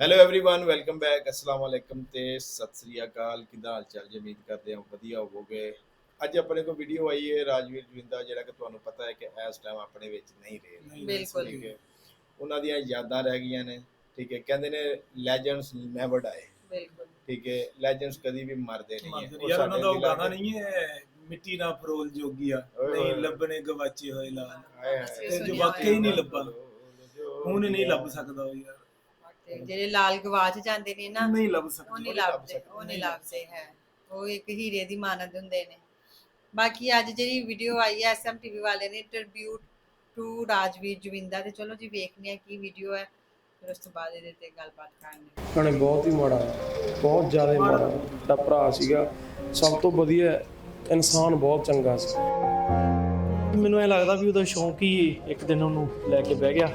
Hello everyone welcome back ਅਸਲਾਮ ਵਾਲੇਕਮ ਤੇ ਸਤਿ ਸ੍ਰੀ ਅਕਾਲ ਕਿਦਾਂ ਹਾਲ ਚਾਲ ਜੀ ਉਮੀਦ ਕਰਦੇ ਹਾਂ ਵਧੀਆ ਹੋਵੋਗੇ ਅੱਜ ਆਪਣੇ ਕੋਲ ਵੀਡੀਓ ਆਈ ਹੈ ਰਾਜਵੀਰ ਜਵਿੰਦਾ ਜਿਹੜਾ ਕਿ ਤੁਹਾਨੂੰ ਪਤਾ ਹੈ ਕਿ ਇਸ ਟਾਈਮ ਆਪਣੇ ਵਿੱਚ ਨਹੀਂ ਰਹੇ ਬਿਲਕੁਲ। ਠੀਕ ਹੈ ਉਹਨਾਂ ਦੀਆਂ ਯਾਦਾਂ ਰਹਿ ਗਈਆਂ ਨੇ ਠੀਕ ਹੈ ਕਹਿੰਦੇ ਨੇ ਲੈਜੈਂਡਸ ਨੈਵਰ ਡਾਈ ਬਿਲਕੁਲ ਠੀਕ ਹੈ ਲੈਜੈਂਡਸ ਕਦੀ ਵੀ ਮਰਦੇ ਨਹੀਂ ਹੈ ਯਾਰ ਉਹਨਾਂ ਦਾ ਉਹ ਦਿਲਾਂ ਗਾਣਾ ਚ- ਨਹੀਂ ਹੈ ਮਿੱਟੀ ਨਾ ਫਰੋਲ ਜੋਗੀਆ ਓਏ ਨਹੀਂ ਹੋਏ। ਲੱਭਣੇ ਗਵਾਚੇ ਹੋਏ ਲਾਲ ਹਾਏ ਹਾਏ। ਤੇ ਜੋ ਵਾਕਈ ਹੀ ਨਹੀਂ ਲੱਭਾ ਹੁਣ ਨਹੀਂ ਲੱਭ ਸਕਦਾ ਉਹ ਯਾਰ ਤੇ ਜਿਹੜੇ ਲਾਲ ਗਵਾਚ ਜਾਂਦੇ ਨੇ ਨਾ ਨਹੀਂ ਲੱਭ ਉਹ ਸਕਦਾ ਨਹੀਂ ਲੱਭ ਲੱਭਦੇ ਉਹ ਨਹੀਂ ਲੱਭਦੇ ਹੈ। ਉਹ ਇੱਕ ਹੀਰੇ ਦੀ ਮਾਨਤ ਹੁੰਦੇ ਨੇ। ਬਾਕੀ ਅੱਜ ਜਿਹੜੀ ਵੀਡੀਓ ਆਈ ਹੈ ਐਸਐਮਟੀਵੀ ਵਾਲੇ ਨੇ ਟ੍ਰਿਬਿਊਟ ਟੂ ਰਾਜਵੀਰ ਜਵਿੰਦਾ ਤੇ ਚਲੋ ਜੀ ਵੇਖਦੇ ਆ ਕੀ ਵੀਡੀਓ ਹੈ ਫਿਰ ਉਸ ਤੋਂ ਬਾਅਦ ਇਹਦੇ ਤੇ ਗੱਲਬਾਤ ਕਰਾਂਗੇ। ਉਹਨੇ ਬਹੁਤ ਹੀ ਮਾੜਾ ਬਹੁਤ ਜ਼ਿਆਦਾ ਮਾੜਾ। ਦਾ ਭਰਾ ਸੀਗਾ। ਸਭ ਤੋਂ ਵਧੀਆ ਇਨਸਾਨ ਬਹੁਤ ਚੰਗਾ ਸੀ। ਮੈਨੂੰ ਇਹ ਲੱਗਦਾ ਵੀ ਉਹਦਾ ਸ਼ੌਂਕ ਹੀ ਇੱਕ ਦਿਨ ਉਹਨੂੰ ਲੈ ਕੇ ਬਹਿ ਗਿਆ।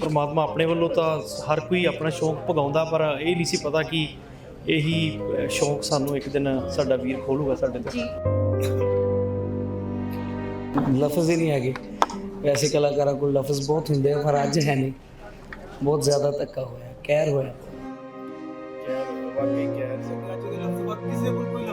ਪਰਮਾਤਮਾ ਆਪਣੇ ਵੱਲੋਂ ਤਾਂ ਹਰ ਕੋਈ ਆਪਣਾ ਸ਼ੌਂਕ ਭਗਾਉਂਦਾ ਪਰ ਇਹ ਨਹੀਂ ਸੀ ਪਤਾ ਕਿ ਇਹੀ ਸ਼ੌਂਕ ਸਾਨੂੰ ਇੱਕ ਦਿਨ ਸਾਡਾ ਵੀਰ ਖੋਲੂਗਾ ਸਾਡੇ ਤੇ। ਲਫ਼ਜ਼ ਹੀ ਨਹੀਂ ਹੈਗੇ। ਵੈਸੇ ਕਲਾਕਾਰਾਂ ਕੋਲ ਲਫ਼ਜ਼ ਬਹੁਤ ਹੁੰਦੇ ਆ ਪਰ ਅੱਜ ਹੈ ਨਹੀਂ। ਬਹੁਤ ਜ਼ਿਆਦਾ ਧੱਕਾ ਹੋਇਆ ਕਹਿਰ ਹੋਇਆ। ਵਾਕਈ ਕਹਿ ਅੱਜ ਦੇ ਲਫ਼ਜ਼ ਬਾਕੀ ਕਿਸੇ ਕੋਲ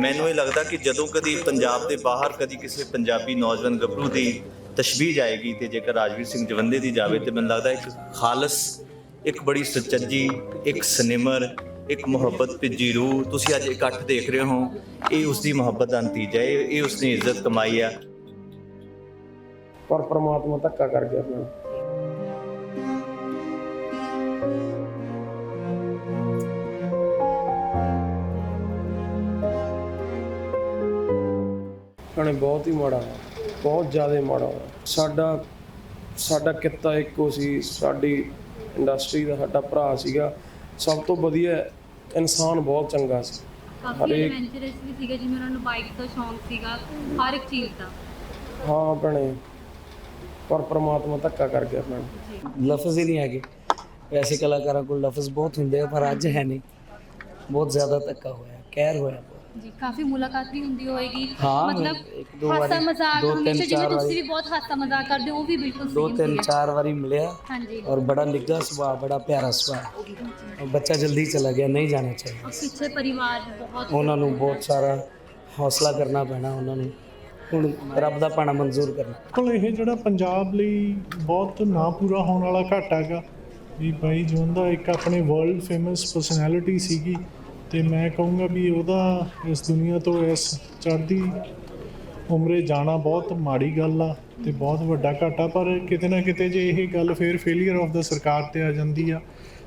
ਮੈਨੂੰ ਇਹ ਲੱਗਦਾ ਕਿ ਜਦੋਂ ਕਦੀ ਪੰਜਾਬ ਦੇ ਬਾਹਰ ਕਦੀ ਕਿਸੇ ਪੰਜਾਬੀ ਨੌਜਵਾਨ ਗੱਭਰੂ ਦੀ ਤਸ਼ਬੀਹ ਜਾਏਗੀ ਤੇ ਜੇਕਰ ਰਾਜਵੀਰ ਸਿੰਘ ਜਵੰਦੇ ਦੀ ਜਾਵੇ ਤੇ ਮੈਨੂੰ ਲੱਗਦਾ ਇੱਕ ਖਾਲਸ, ਇੱਕ ਬੜੀ ਸੁਚੱਜੀ, ਇੱਕ ਸਨਿਮਰ ਇੱਕ ਮੁਹੱਬਤ ਭਿੱਜੀ ਰੂਹ ਤੁਸੀਂ ਅੱਜ ਇਕੱਠ ਦੇਖ ਰਹੇ ਹੋ। ਇਹ ਉਸ ਦੀ ਮੁਹੱਬਤ ਦਾ ਨਤੀਜਾ ਹੈ, ਇਹ ਇਹ ਉਸਨੇ ਇੱਜ਼ਤ ਕਮਾਈ ਆ। ਪਰ ਪ੍ਰਮਾਤਮਾ ਧੱਕਾ ਕਰ ਗਿਆ ਆਪਣਾ। ਉਹਨੇ ਬਹੁਤ ਹੀ ਮਾੜਾ ਬਹੁਤ ਜ਼ਿਆਦਾ ਮਾੜਾ ਸਾਡਾ ਸਾਡਾ ਕਿੱਤਾ ਇੱਕੋ ਸੀ ਸਾਡੀ ਇੰਡਸਟਰੀ ਦਾ ਸਾਡਾ ਭਰਾ ਸੀਗਾ। ਸਭ ਤੋਂ ਵਧੀਆ ਇਨਸਾਨ ਬਹੁਤ ਚੰਗਾ ਸੀ। ਕਾਫੀ ਹਰੇਕ- ਐਡਵੈਂਚਰਸ ਵੀ ਸੀਗੇ ਜਿਵੇਂ ਉਹਨਾਂ ਨੂੰ ਬਾਈਕ ਦਾ ਸ਼ੌਂਕ ਸੀਗਾ ਹਰ ਇੱਕ ਚੀਜ਼ ਦਾ। ਹਾਂ ਭੈਣੇ ਪਰ ਪ੍ਰਮਾਤਮਾ ਧੱਕਾ ਕਰ ਗਿਆ ਭੈਣੇ। ਲਫ਼ਜ਼ ਹੀ ਨਹੀਂ ਹੈਗੇ। ਵੈਸੇ ਕਲਾਕਾਰਾਂ ਕੋਲ ਲਫ਼ਜ਼ ਬਹੁਤ ਹੁੰਦੇ ਆ ਪਰ ਅੱਜ ਹੈ ਨਹੀਂ। ਬਹੁਤ ਜ਼ਿਆਦਾ ਧੱਕਾ ਹੋਇਆ ਕਹਿਰ ਹੋਇਆ ਜੀ ਕਾਫੀ ਮੁਲਾਕਾਤ ਵੀ ਹੁੰਦੀ ਹੋਏਗੀ। ਹਾਂ, ਮਤਲਬ ਦੋ ਹਾਸਾ ਵਾਰੀ, ਮਜ਼ਾਕ ਦੋ ਤਿੰਨ ਹਮੇਸ਼ਾ ਜਿਵੇਂ ਚਾਰ ਤੁਸੀਂ। ਵੀ ਬਹੁਤ ਹਾਸਾ ਮਜ਼ਾਕ ਕਰਦੇ ਹੋ ਉਹ ਵੀ ਬਿਲਕੁਲ ਦੋ same ਤਿੰਨ ਸੀਗਾ। ਚਾਰ ਵਾਰੀ ਮਿਲਿਆ ਹਾਂਜੀ। ਔਰ ਬੜਾ ਨਿੱਘਾ ਸੁਭਾਅ ਬੜਾ ਪਿਆਰਾ ਸੁਭਾਅ। ਔਰ ਬੱਚਾ ਜਲਦੀ ਚਲਾ ਗਿਆ ਨਹੀਂ ਜਾਣਾ ਚਾਹੀਦਾ। ਔਰ ਪਿੱਛੇ ਪਰਿਵਾਰ ਬਹੁਤ ਉਹਨਾਂ ਨੂੰ ਬਹੁਤ ਸਾਰਾ ਹੌਸਲਾ ਕਰਨਾ ਪੈਣਾ ਉਹਨਾਂ ਨੂੰ। ਹੁਣ ਰੱਬ ਦਾ ਪਾਣਾ ਮਨਜ਼ੂਰ ਕਰਨਾ। ਕੋਲ ਇਹ ਜਿਹੜਾ ਪੰਜਾਬ ਲਈ ਬਹੁਤ ਨਾ ਪੂਰਾ ਹੋਣ ਵਾਲਾ ਘਾਟਾ ਹੈਗਾ ਵੀ ਬਾਈ ਜਵੰਦਾ ਇੱਕ ਆਪਣੇ ਵਰਲਡ ਫੇਮਸ ਪਰਸਨੈਲਿਟੀ ਸੀਗੀ। ਤੇ ਮੈਂ ਕਹੂੰਗਾ ਵੀ ਉਹਦਾ ਇਸ ਦੁਨੀਆ ਤੋਂ ਇਸ ਚੜ੍ਹਦੀ ਉਮਰੇ ਜਾਣਾ ਬਹੁਤ ਮਾੜੀ ਗੱਲ ਆ ਤੇ ਬਹੁਤ ਵੱਡਾ ਘਾਟਾ, ਪਰ ਕਿਤੇ ਨਾ ਕਿਤੇ ਜੇ ਇਹ ਗੱਲ ਫੇਰ ਫੇਲਿਅਰ ਆਫ ਦਾ ਸਰਕਾਰ ਤੇ ਆ ਜਾਂਦੀ ਆ।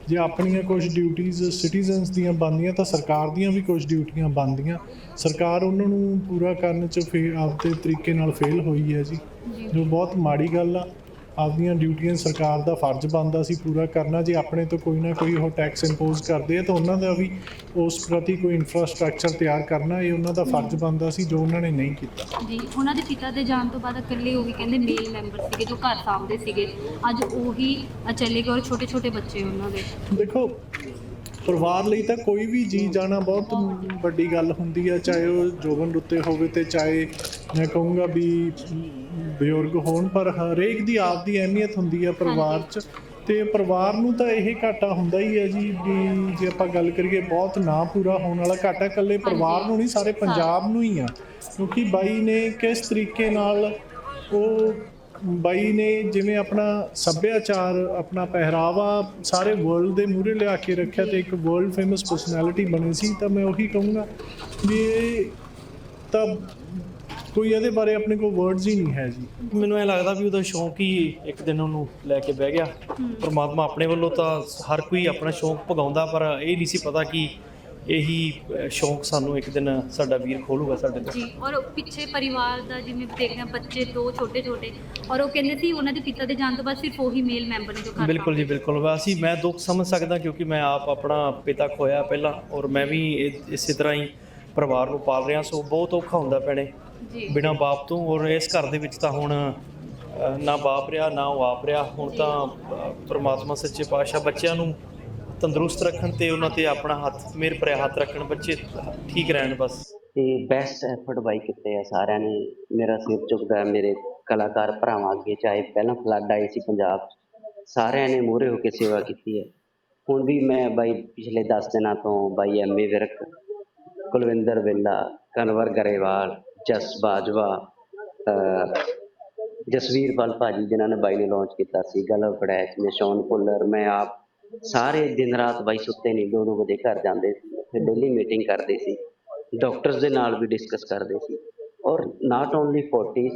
ਜੇ ਆਪਣੀਆਂ ਕੁਝ ਡਿਊਟੀਆਂ ਸਿਟੀਜ਼ਨਸ ਦੀਆਂ ਬਣਦੀਆਂ ਤਾਂ ਸਰਕਾਰ ਦੀਆਂ ਵੀ ਕੁਝ ਡਿਊਟੀਆਂ ਬਣਦੀਆਂ। ਸਰਕਾਰ ਉਹਨਾਂ ਨੂੰ ਪੂਰਾ ਕਰਨ ਚ ਫੇ ਆਪਦੇ ਤਰੀਕੇ ਨਾਲ ਫੇਲ ਹੋਈ ਹੈ ਜੀ, ਜੋ ਬਹੁਤ ਮਾੜੀ ਗੱਲ ਆ। ਆਪਦੀਆਂ ਡਿਊਟੀਆਂ ਸਰਕਾਰ ਦਾ ਫਰਜ਼ ਬਣਦਾ ਸੀ ਪੂਰਾ ਕਰਨਾ ਜੇ ਆਪਣੇ ਤੋਂ ਕੋਈ ਨਾ ਕੋਈ ਉਹ ਟੈਕਸ ਇੰਪੋਜ਼ ਕਰਦੇ ਆ ਤਾਂ ਉਹਨਾਂ ਦਾ ਵੀ ਉਸ ਪ੍ਰਤੀ ਕੋਈ ਇਨਫਰਾਸਟ੍ਰਕਚਰ ਤਿਆਰ ਕਰਨਾ ਇਹ ਉਹਨਾਂ ਦਾ ਫਰਜ਼ ਬਣਦਾ ਸੀ ਜੋ ਉਹਨਾਂ ਨੇ ਨਹੀਂ ਕੀਤਾ। ਜੀ ਉਹਨਾਂ ਦੇ ਪਿਤਾ ਦੇ ਜਾਣ ਤੋਂ ਬਾਅਦ ਇਕੱਲੇ ਉਹ ਵੀ ਕਹਿੰਦੇ ਮੇਲ ਮੈਂਬਰ ਸੀਗੇ ਜੋ ਘਰ ਸਾਂਭਦੇ ਸੀਗੇ। ਅੱਜ ਉਹੀ ਚਲੇ ਗਏ ਔਰ ਛੋਟੇ ਛੋਟੇ ਬੱਚੇ ਉਹਨਾਂ ਦੇ। ਦੇਖੋ ਪਰਿਵਾਰ ਲਈ ਤਾਂ ਕੋਈ ਵੀ ਜੀ ਜਾਣਾ ਬਹੁਤ ਵੱਡੀ ਗੱਲ ਹੁੰਦੀ ਆ ਚਾਹੇ ਉਹ ਜੋਬਨ ਉੱਤੇ ਹੋਵੇ ਤੇ ਚਾਹੇ ਮੈਂ ਕਹੂੰਗਾ ਵੀ ਬਜ਼ੁਰਗ ਹੋਣ ਪਰ ਹਰੇਕ ਦੀ ਆਪਦੀ ਅਹਿਮੀਅਤ ਹੁੰਦੀ ਆ ਪਰਿਵਾਰ 'ਚ ਤੇ ਪਰਿਵਾਰ ਨੂੰ ਤਾਂ ਇਹ ਘਾਟਾ ਹੁੰਦਾ ਹੀ ਹੈ ਜੀ ਵੀ ਜੇ ਆਪਾਂ ਗੱਲ ਕਰੀਏ ਬਹੁਤ ਨਾ ਪੂਰਾ ਹੋਣ ਵਾਲਾ ਘਾਟਾ ਇਕੱਲੇ ਪਰਿਵਾਰ ਨੂੰ ਨਹੀਂ ਸਾਰੇ ਪੰਜਾਬ ਨੂੰ ਹੀ ਆ ਕਿਉਂਕਿ ਬਾਈ ਨੇ ਕਿਸ ਤਰੀਕੇ ਨਾਲ ਉਹ ਬਾਈ ਨੇ ਜਿਵੇਂ ਆਪਣਾ ਸੱਭਿਆਚਾਰ ਆਪਣਾ ਪਹਿਰਾਵਾ ਸਾਰੇ ਵਰਲਡ ਦੇ ਮੂਹਰੇ ਲਿਆ ਕੇ ਰੱਖਿਆ ਤੇ ਇੱਕ ਵਰਲਡ ਫੇਮਸ ਪਰਸਨੈਲਿਟੀ ਬਣੀ ਸੀ ਤਾਂ ਮੈਂ ਉਹੀ ਕਹੂੰਗਾ ਵੀ ਇਹ ਤਾਂ ਕੋਈ ਇਹਦੇ ਬਾਰੇ ਆਪਣੇ ਕੋਲ ਵਰਡਸ ਹੀ ਨਹੀਂ ਹੈ ਜੀ। ਮੈਨੂੰ ਇਹ ਲੱਗਦਾ ਵੀ ਉਹਦਾ ਸ਼ੌਂਕ ਹੀ ਇੱਕ ਦਿਨ ਉਹਨੂੰ ਲੈ ਕੇ ਬਹਿ ਗਿਆ। ਪਰਮਾਤਮਾ ਆਪਣੇ ਵੱਲੋਂ ਤਾਂ ਹਰ ਕੋਈ ਆਪਣਾ ਸ਼ੌਂਕ ਭਗਾਉਂਦਾ ਪਰ ਇਹ ਨਹੀਂ ਸੀ ਪਤਾ ਕਿ ਇਹੀ ਸ਼ੌਂਕ ਸਾਨੂੰ ਇੱਕ ਦਿਨ ਸਾਡਾ ਵੀਰ ਖੋਲੂਗਾ ਸਾਡੇ ਤੇ। ਜੀ ਔਰ ਪਿੱਛੇ ਪਰਿਵਾਰ ਦਾ ਜਿਵੇਂ ਦੇਖਦੇ ਬੱਚੇ ਦੋ ਛੋਟੇ ਛੋਟੇ ਔਰ ਉਹ ਕਹਿੰਦੇ ਸੀ ਉਹਨਾਂ ਦੇ ਪਿਤਾ ਦੇ ਜਾਣ ਤੋਂ ਬਾਅਦ ਸਿਰਫ ਉਹੀ ਮੇਲ ਮੈਂਬਰ ਨੇ ਜੋ ਘਰ ਬਿਲਕੁਲ ਜੀ ਬਿਲਕੁਲ। ਅਸੀਂ ਮੈਂ ਦੁੱਖ ਸਮਝ ਸਕਦਾ ਕਿਉਂਕਿ ਮੈਂ ਆਪ ਆਪਣਾ ਪਿਤਾ ਖੋਇਆ ਪਹਿਲਾਂ ਔਰ ਮੈਂ ਵੀ ਇਸੇ ਤਰ੍ਹਾਂ ਹੀ ਪਰਿਵਾਰ ਨੂੰ ਪਾਲ ਰਿਹਾ ਸੋ ਬਹੁਤ ਔਖਾ ਹੁੰਦਾ ਪੈਣੇ ਜੀ। ਬਿਨਾਂ ਬਾਪ ਤੋਂ। ਔਰ ਇਸ ਘਰ ਦੇ ਵਿੱਚ ਤਾਂ ਹੁਣ ਨਾ ਬਾਪ ਰਿਹਾ ਨਾ ਉਹ ਆਪ ਰਿਹਾ। ਹੁਣ ਤਾਂ ਪ੍ਰਮਾਤਮਾ ਸੱਚੇ ਪਾਤਸ਼ਾਹ ਬੱਚਿਆਂ ਨੂੰ ਤੰਦਰੁਸਤ ਰੱਖਣ ਤੇ ਉਹਨਾਂ ਤੇ ਆਪਣਾ ਹੱਥ ਮੇਰ ਭਰਿਆ ਹੱਥ ਰੱਖਣ ਬੱਚੇ ਠੀਕ ਰਹਿਣ ਬਸ। ਤੇ ਬੈਸਟ ਐਫਰਟ ਬਾਈ ਕੀਤੇ ਆ ਸਾਰਿਆਂ ਨੇ। ਮੇਰਾ ਸਿਰ ਝੁਕਦਾ ਮੇਰੇ ਕਲਾਕਾਰ ਭਰਾਵਾਂ ਅੱਗੇ ਚਾਹੇ ਪਹਿਲਾਂ ਫਲੱਡ ਆਈ ਸੀ ਪੰਜਾਬ 'ਚ, ਸਾਰਿਆਂ ਨੇ ਮੂਹਰੇ ਹੋ ਕੇ ਸੇਵਾ ਕੀਤੀ ਹੈ ਹੁਣ ਵੀ ਮੈਂ ਬਾਈ ਪਿਛਲੇ 10 ਦਿਨਾਂ ਤੋਂ ਬਾਈ ਐਮਏ ਵਿਰਕ ਕੁਲਵਿੰਦਰ ਵੇਲਾ ਕਨਵਰ ਗਰੇਵਾਲ ਜਸ ਬਾਜਵਾ ਜਸਵੀਰ ਪਲ ਭਾਜੀ ਜਿਨ੍ਹਾਂ ਨੇ ਬਾਈ ਨੇ ਲਾਂਚ ਕੀਤਾ ਸੀ ਗਲਵ ਪੜੈਚ ਨਿਸ਼ਾਨ ਭੁੱਲਰ ਮੈਂ ਆਪ ਸਾਰੇ ਦਿਨ ਰਾਤ ਬਾਈ ਸੁੱਤੇ ਨਹੀਂ, ਦੋ ਦੋ ਵਜੇ ਘਰ ਜਾਂਦੇ ਸੀ। ਫਿਰ ਡੇਲੀ ਮੀਟਿੰਗ ਕਰਦੇ ਸੀ। ਡਾਕਟਰਸ ਦੇ ਨਾਲ ਵੀ ਡਿਸਕਸ ਕਰਦੇ ਸੀ। ਔਰ ਨਾਟ ਓਨਲੀ ਫੋਰਟਿਸ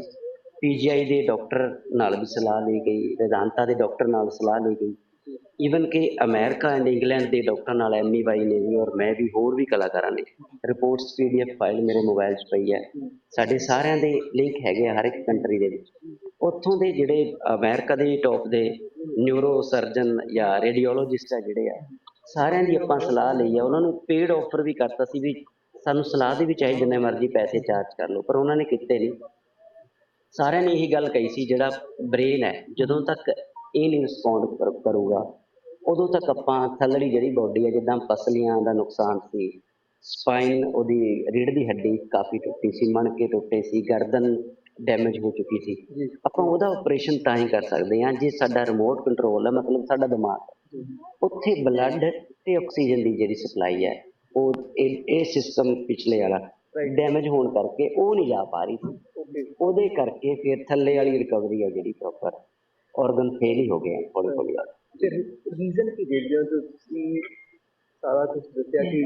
ਪੀਜੀਆਈ ਦੇ ਡਾਕਟਰ ਨਾਲ ਵੀ ਸਲਾਹ ਲਈ ਗਈ ਰੇਦਾਂਤਾ ਦੇ ਡਾਕਟਰ ਨਾਲ ਸਲਾਹ ਲਈ ਗਈ। ਈਵਨ ਕਿ ਅਮਰੀਕਾ ਐਂਡ ਇੰਗਲੈਂਡ ਦੇ ਡਾਕਟਰ ਨਾਲ ਐਮੀ ਬਾਈ ਨੇ ਵੀ ਔਰ ਮੈਂ ਵੀ ਹੋਰ ਵੀ ਕਲਾਕਾਰਾਂ ਨੇ। ਰਿਪੋਰਟਸ ਪੀਡੀਐਫ ਫਾਈਲ ਮੇਰੇ ਮੋਬਾਈਲ 'ਚ ਪਈ ਹੈ। ਸਾਡੇ ਸਾਰਿਆਂ ਦੇ ਲਿੰਕ ਹੈਗੇ ਹਰ ਇੱਕ ਕੰਟਰੀ ਦੇ ਵਿੱਚ। ਉੱਥੋਂ ਦੇ ਜਿਹੜੇ ਅਮਰੀਕਾ ਦੇ ਟੌਪ ਦੇ ਨਿਊਰੋ ਸਰਜਨ ਜਾਂ ਰੇਡੀਓਲੋਜਿਸਟ ਆ ਜਿਹੜੇ ਆ, ਸਾਰਿਆਂ ਦੀ ਆਪਾਂ ਸਲਾਹ ਲਈ ਆ। ਉਹਨਾਂ ਨੂੰ ਪੇਡ ਆਫਰ ਵੀ ਕਰਤਾ ਸੀ ਵੀ ਸਾਨੂੰ ਸਲਾਹ ਦੇ ਵਿੱਚ ਚਾਹੇ ਜਿੰਨੇ ਮਰਜ਼ੀ ਪੈਸੇ ਚਾਰਜ ਕਰ ਲਓ, ਪਰ ਉਹਨਾਂ ਨੇ ਕੀਤੇ ਨਹੀਂ ਸਾਰਿਆਂ ਨੇ ਇਹੀ ਗੱਲ ਕਹੀ ਸੀ, ਜਿਹੜਾ ਬ੍ਰੇਨ ਹੈ, ਜਦੋਂ ਤੱਕ ਇਹ ਨਹੀਂ ਰਿਸਪੌਂਡ ਕਰੂਗਾ, ਉਦੋਂ ਤੱਕ ਆਪਾਂ ਥੱਲੜੀ ਜਿਹੜੀ ਬਾਡੀ ਹੈ ਜਿੱਦਾਂ ਪਸਲੀਆਂ ਦਾ ਨੁਕਸਾਨ ਸੀ ਸਪਾਈਨ ਉਹਦੀ ਰੀੜ੍ਹ ਦੀ ਹੱਡੀ ਕਾਫੀ ਟੁੱਟੀ ਸੀ, ਮਣਕੇ ਟੁੱਟੇ ਸੀ, ਗਰਦਨ ਡੈਮੇਜ ਹੋ ਚੁੱਕੀ ਸੀ। ਆਪਾਂ ਉਹਦਾ ਆਪਰੇਸ਼ਨ ਤਾਂ ਹੀ ਕਰ ਸਕਦੇ ਹਾਂ ਜੇ ਸਾਡਾ ਰਿਮੋਟ ਕੰਟਰੋਲ ਹੈ ਮਤਲਬ ਸਾਡਾ ਦਿਮਾਗ। ਉੱਥੇ ਬਲੱਡ ਤੇ ਆਕਸੀਜਨ ਦੀ ਜਿਹੜੀ ਸਪਲਾਈ ਹੈ ਉਹ ਇਹ ਸਿਸਟਮ ਪਿਛਲੇ ਵਾਲਾ ਡੈਮੇਜ ਹੋਣ ਕਰਕੇ ਉਹ ਨਹੀਂ ਜਾ ਪਾ ਰਹੀ। ਸੀ ਉਹਦੇ ਕਰਕੇ ਫਿਰ ਥੱਲੇ ਵਾਲੀ ਰਿਕਵਰੀ ਹੈ ਜਿਹੜੀ ਪ੍ਰੋਪਰ ਆਰਗਨ ਫੇਲ ਹੀ ਹੋ ਗਏ ਹੌਲੀ ਹੌਲੀ। ਰੀਜ਼ਨ ਕੀ ਦੇ ਦਿਓ? ਤੁਸੀਂ ਸਾਰਾ ਕੁਝ ਦੱਸਿਆ ਕਿ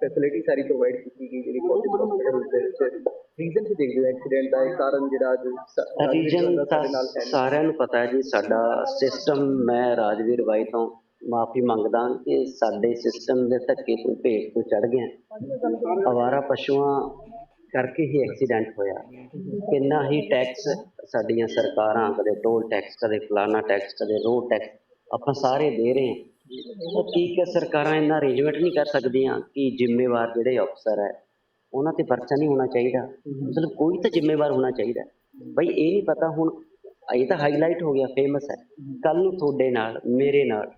ਫੈਸਿਲਿਟੀ ਸਾਰੀ ਪ੍ਰੋਵਾਈਡ ਕੀਤੀ ਗਈ ਜਿਹੜੀ ਪੋਸੀਬਲ ਹਸਪੀਟਲ ਦੇ ਵਿੱਚ ਰੀਜ਼ਨ ਕੀ ਦੇਖਦੇ ਹੋ ਐਕਸੀਡੈਂਟ ਦਾ ਇਹ ਕਾਰਨ ਜਿਹੜਾ ਅੱਜ ਰੀਜਨ ਤਾਂ। ਸਾਰਿਆਂ ਨੂੰ ਪਤਾ ਹੈ ਜੀ ਸਾਡਾ ਸਿਸਟਮ ਮੈਂ ਰਾਜਵੀਰ ਬਾਈ ਤੋਂ ਮਾਫੀ ਮੰਗਦਾ ਕਿ ਸਾਡੇ ਸਿਸਟਮ ਦੇ ਧੱਕੇ ਤੋਂ ਭੇਟ ਤੋਂ ਚੜ ਗਏ ਹਾਂ। ਅਵਾਰਾ ਪਸ਼ੂਆਂ ਕਰਕੇ ਹੀ ਐਕਸੀਡੈਂਟ ਹੋਇਆ ਕਿੰਨਾ ਹੀ ਟੈਕਸ ਸਾਡੀਆਂ ਸਰਕਾਰਾਂ ਕਦੇ ਟੋਲ ਟੈਕਸ ਕਦੇ ਫਲਾਨਾ ਟੈਕਸ ਕਦੇ ਰੋਡ ਟੈਕਸ ਆਪਾਂ ਸਾਰੇ ਦੇ ਰਹੇ ਹਾਂ ਉਹ ਠੀਕ ਹੈ ਸਰਕਾਰਾਂ ਇੰਨਾ ਅਰੇਂਜਮੈਂਟ ਨਹੀਂ ਕਰ ਸਕਦੀਆਂ ਕਿ ਜ਼ਿੰਮੇਵਾਰ ਜਿਹੜੇ ਅਫਸਰ ਹੈ ਉਹਨਾਂ ਤੇ ਪਰਚਾ ਨਹੀਂ ਹੋਣਾ ਚਾਹੀਦਾ। ਮਤਲਬ ਕੋਈ ਤਾਂ ਜ਼ਿੰਮੇਵਾਰ ਹੋਣਾ ਚਾਹੀਦਾ। ਬਈ ਇਹ ਨਹੀਂ ਪਤਾ ਹੁਣ ਇਹ ਤਾਂ ਹਾਈਲਾਈਟ ਹੋ ਗਿਆ ਫੇਮਸ ਹੈ। ਕੱਲ ਨੂੰ ਤੁਹਾਡੇ ਨਾਲ ਮੇਰੇ ਨਾਲ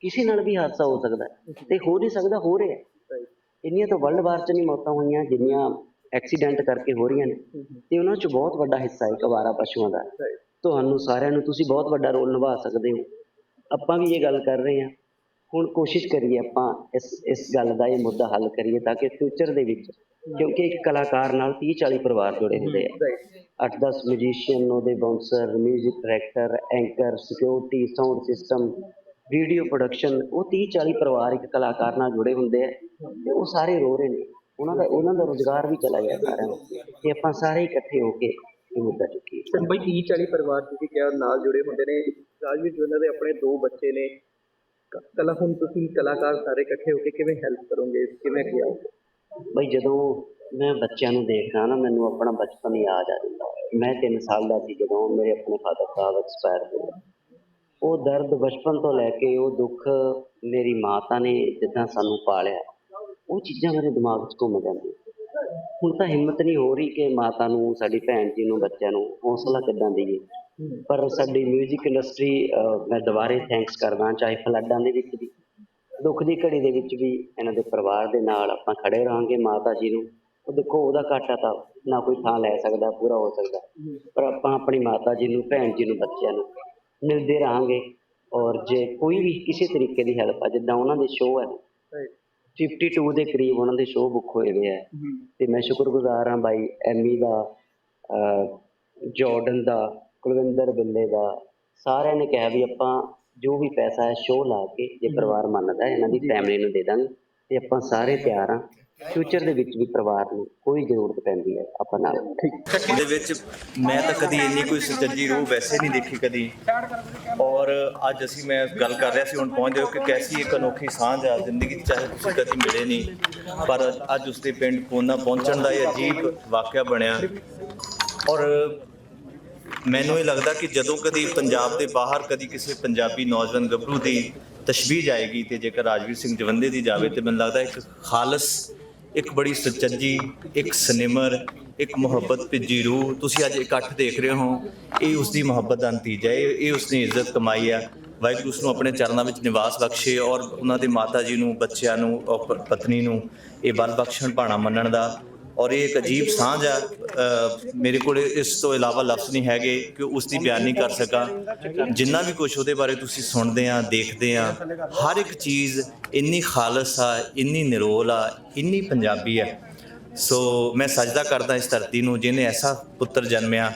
ਕਿਸੇ ਨਾਲ ਵੀ ਹਾਦਸਾ ਹੋ ਸਕਦਾ ਤੇ ਹੋ ਨਹੀਂ ਸਕਦਾ ਹੋ ਰਿਹਾ। ਇੰਨੀਆਂ ਤਾਂ ਵਰਲਡ ਵਾਰ ਚ ਨਹੀਂ ਮੌਤਾਂ ਹੋਈਆਂ ਜਿੰਨੀਆਂ ਐਕਸੀਡੈਂਟ ਕਰਕੇ ਹੋ ਰਹੀਆਂ ਨੇ। ਤੇ ਉਹਨਾਂ ਚ ਬਹੁਤ ਵੱਡਾ ਹਿੱਸਾ ਹੈ ਕਵਾਰਾ ਪਸ਼ੂਆਂ ਦਾ। ਤੁਹਾਨੂੰ ਸਾਰਿਆਂ ਨੂੰ ਤੁਸੀਂ ਬਹੁਤ ਵੱਡਾ ਰੋਲ ਨਿਭਾ ਸਕਦੇ ਹੋ। ਆਪਾਂ ਵੀ ਇਹ ਗੱਲ ਕਰ ਰਹੇ ਹਾਂ। ਹੁਣ ਕੋਸ਼ਿਸ਼ ਕਰੀਏ ਆਪਾਂ ਇਸ ਇਸ ਗੱਲ ਦਾ ਇਹ ਮੁੱਦਾ ਹੱਲ ਕਰੀਏ ਤਾਂ ਕਿ ਫਿਊਚਰ ਦੇ ਵਿੱਚ, ਕਿਉਂਕਿ ਇੱਕ ਕਲਾਕਾਰ ਨਾਲ 30 40 ਪਰਿਵਾਰ ਜੁੜੇ ਹੁੰਦੇ ਆ। 8-10 ਮਿਊਜ਼ੀਸ਼ੀਅਨ ਉਹਦੇ bouncer 뮤직 director anchor security sound system video production ਉਹ 30 40 ਪਰਿਵਾਰ ਇੱਕ ਕਲਾਕਾਰ ਨਾਲ ਜੁੜੇ ਹੁੰਦੇ ਆ ਤੇ ਉਹ ਸਾਰੇ ਰੋ ਰਹੇ ਨੇ। ਉਹਨਾਂ ਦਾ ਉਹਨਾਂ ਦਾ ਰੋਜ਼ਗਾਰ ਵੀ ਚਲਾ ਗਿਆ ਸਾਰਿਆਂ ਤੇ ਆਪਾਂ ਸਾਰੇ ਇਕੱਠੇ ਹੋ ਕੇ ਇਹ ਮੁੱਦਾ ਚੁੱਕੀਏ। ਸਰ ਬਈ 30 40 ਪਰਿਵਾਰ ਤੁਸੀਂ ਕਿਹਾ ਨਾਲ ਜੁੜੇ ਹੁੰਦੇ ਨੇ। ਰਾਜਵੀਰ, ਜੀ ਉਹਨਾਂ ਦੇ ਆਪਣੇ ਦੋ ਬੱਚੇ ਨੇ ਕਲਾ ਹੁਣ ਤੁਸੀਂ ਕਲਾਕਾਰ ਸਾਰੇ ਇਕੱਠੇ ਹੋ ਕੇ ਕਿਵੇਂ ਹੈਲਪ ਕਰੋਗੇ? ਕਿਵੇਂ ਕਿਹਾ? ਬਈ ਜਦੋਂ ਮੈਂ ਬੱਚਿਆਂ ਨੂੰ ਦੇਖਦਾ ਨਾ, ਮੈਨੂੰ ਆਪਣਾ ਬਚਪਨ ਯਾਦ ਆ ਜਾਂਦਾ। ਮੈਂ 3 ਸਾਲ ਦਾ ਸੀ ਜਦੋਂ ਮੇਰੇ ਆਪਣੇ ਫਾਦਰ ਸਾਹਿਬ ਐਕਸਪਾਇਰ ਹੋਏ। ਉਹ ਦਰਦ ਬਚਪਨ ਤੋਂ ਲੈ ਕੇ ਉਹ ਦੁੱਖ ਮੇਰੀ ਮਾਤਾ ਨੇ ਜਿੱਦਾਂ ਸਾਨੂੰ ਪਾਲਿਆ, ਉਹ ਚੀਜ਼ਾਂ ਮੇਰੇ ਦਿਮਾਗ 'ਚ ਘੁੰਮ ਜਾਂਦੀਆਂ। ਹੁਣ ਤਾਂ ਹਿੰਮਤ ਨਹੀਂ ਹੋ ਰਹੀ ਕਿ ਮਾਤਾ ਨੂੰ, ਸਾਡੀ ਭੈਣ ਜੀ ਨੂੰ, ਬੱਚਿਆਂ ਨੂੰ ਹੌਸਲਾ ਕਿੱਦਾਂ ਦਈਏ। ਪਰ ਸਾਡੀ 뮤직 ਇੰਡਸਟਰੀ ਮੈਂ ਦੁਬਾਰੇ ਥੈਂਕਸ ਕਰਦਾ ਚਾਹੇ ਫਲੱਡਾਂ ਦੇ ਵਿੱਚ ਵੀ ਦੁੱਖ ਦੀ ਘੜੀ ਦੇ ਵਿੱਚ ਵੀ ਇਹਨਾਂ ਦੇ ਪਰਿਵਾਰ ਦੇ ਨਾਲ ਆਪਾਂ ਖੜੇ ਰਹਾਂਗੇ ਮਾਤਾ ਜੀ ਨੂੰ। ਉਹ ਦੇਖੋ ਉਹਦਾ ਘਾਟਾ ਤਾਂ ਨਾ ਕੋਈ ਥਾਂ ਲੈ ਸਕਦਾ ਪੂਰਾ ਹੋ ਸਕਦਾ। ਪਰ ਆਪਾਂ ਆਪਣੀ ਮਾਤਾ ਜੀ ਨੂੰ ਭੈਣ ਜੀ ਨੂੰ ਬੱਚਿਆਂ ਨੂੰ ਮਿਲਦੇ ਰਹਾਂਗੇ। ਔਰ ਜੇ ਕੋਈ ਵੀ ਕਿਸੇ ਤਰੀਕੇ ਦੀ ਹੈਲਪ ਆ ਜਿੱਦਾਂ ਉਹਨਾਂ ਦੇ ਸ਼ੋਅ ਹੈ 52 ਦੇ ਕਰੀਬ ਉਹਨਾਂ ਦੇ ਸ਼ੋਅ ਬੁੱਕ ਹੋਏ ਹੋਏ ਆ। ਤੇ ਮੈਂ ਸ਼ੁਕਰਗੁਜ਼ਾਰ ਹਾਂ ਬਾਈ ਐਮੀ ਦਾ ਜਾਰਡਨ ਦਾ ਕੁਲਵਿੰਦਰ ਬਿੱਲੇ ਦਾ ਸਾਰਿਆਂ ਨੇ ਕਿਹਾ ਵੀ ਆਪਾਂ ਜੋ ਵੀ ਪੈਸਾ ਹੈ ਸ਼ੋਅ ਲਾ ਕੇ ਜੇ ਪਰਿਵਾਰ ਮੰਨਦਾ ਹੈ, ਇਹਨਾਂ ਦੀ ਫੈਮਿਲੀ ਨੂੰ ਦੇ ਦਾਂਗੇ ਤੇ ਆਪਾਂ ਸਾਰੇ ਤਿਆਰ ਹਾਂ। ਫਿਊਚਰ ਦੇ ਵਿੱਚ ਵੀ ਪਰਿਵਾਰ ਨੂੰ ਕੋਈ ਜ਼ਰੂਰਤ ਪੈਂਦੀ ਹੈ ਆਪਾਂ ਨਾਲ। ਦੇ ਵਿੱਚ ਮੈਂ ਤਾਂ ਕਦੀ ਇੰਨੀ ਕੋਈ ਸੁਚੱਜੀ ਰੂਹ ਵੈਸੇ ਨਹੀਂ ਦੇਖੀ ਕਦੀ। ਔਰ ਅੱਜ ਅਸੀਂ ਮੈਂ ਗੱਲ ਕਰ ਰਿਹਾ ਸੀ ਹੁਣ ਪਹੁੰਚਦੇ ਹੋ ਕਿ ਕੈਸੀ ਇੱਕ ਅਨੋਖੀ ਸਾਂਝ ਆ ਜ਼ਿੰਦਗੀ 'ਚ ਚਾਹੇ ਤੁਸੀਂ ਕਦੀ ਮਿਲੇ ਨਹੀਂ। ਪਰ ਅੱਜ ਉਸਦੇ ਪਿੰਡ ਕੋਨਾ ਪਹੁੰਚਣ ਦਾ ਇਹ ਅਜੀਬ ਵਾਕਿਆ ਬਣਿਆ। ਔਰ ਮੈਨੂੰ ਇਹ ਲੱਗਦਾ ਕਿ ਜਦੋਂ ਕਦੀ ਪੰਜਾਬ ਦੇ ਬਾਹਰ ਕਦੀ ਕਿਸੇ ਪੰਜਾਬੀ ਨੌਜਵਾਨ ਗੱਭਰੂ ਦੀ ਤਸ਼ਬੀਹ ਜਾਏਗੀ ਤੇ ਜੇਕਰ ਰਾਜਵੀਰ ਸਿੰਘ ਜਵੰਦੇ ਦੀ ਜਾਵੇ ਤੇ ਮੈਨੂੰ ਲੱਗਦਾ ਇੱਕ ਖਾਲਸ, ਇੱਕ ਬੜੀ ਸੁਚੱਜੀ, ਇੱਕ ਸਨਿਮਰ, ਇੱਕ ਮੁਹੱਬਤ ਭਿੱਜੀ ਰੂਹ ਤੁਸੀਂ ਅੱਜ ਇਕੱਠ ਦੇਖ ਰਹੇ ਹੋ। ਇਹ ਉਸ ਦੀ ਮੁਹੱਬਤ ਦਾ ਨਤੀਜਾ ਹੈ, ਇਹ ਇਹ ਉਸਨੇ ਇੱਜ਼ਤ ਕਮਾਈ ਆ। ਵਾਹਿਗੁਰੂ ਉਸ ਨੂੰ ਆਪਣੇ ਚਰਨਾਂ ਵਿੱਚ ਨਿਵਾਸ ਬਖਸ਼ੇ ਔਰ ਉਹਨਾਂ ਦੇ ਮਾਤਾ ਜੀ ਨੂੰ, ਬੱਚਿਆਂ ਨੂੰ, ਔਰ ਪਤਨੀ ਨੂੰ ਇਹ ਬਲ ਬਖਸ਼ਣ, ਭਾਣਾ ਮੰਨਣ ਦਾ ਔਰ ਇਹ ਇੱਕ ਅਜੀਬ ਸਾਂਝ ਆ ਮੇਰੇ ਕੋਲ ਇਸ ਤੋਂ ਇਲਾਵਾ ਲਫ਼ਜ਼ ਨਹੀਂ ਹੈਗੇ ਕਿ ਉਸ ਦੀ ਬਿਆਨ ਨਹੀਂ ਕਰ ਸਕਾਂ। ਜਿੰਨਾ ਵੀ ਕੁਝ ਉਹਦੇ ਬਾਰੇ ਤੁਸੀਂ ਸੁਣਦੇ ਆ, ਦੇਖਦੇ ਆ, ਹਰ ਇੱਕ ਚੀਜ਼ ਇੰਨੀ ਖਾਲਸ ਆ, ਇੰਨੀ ਨਿਰੋਲ ਆ, ਇੰਨੀ ਪੰਜਾਬੀ ਆ। ਸੋ ਮੈਂ ਸਜਦਾ ਕਰਦਾ ਇਸ ਧਰਤੀ ਨੂੰ, ਜਿਹਨੇ ਐਸਾ ਪੁੱਤਰ ਜਨਮਿਆ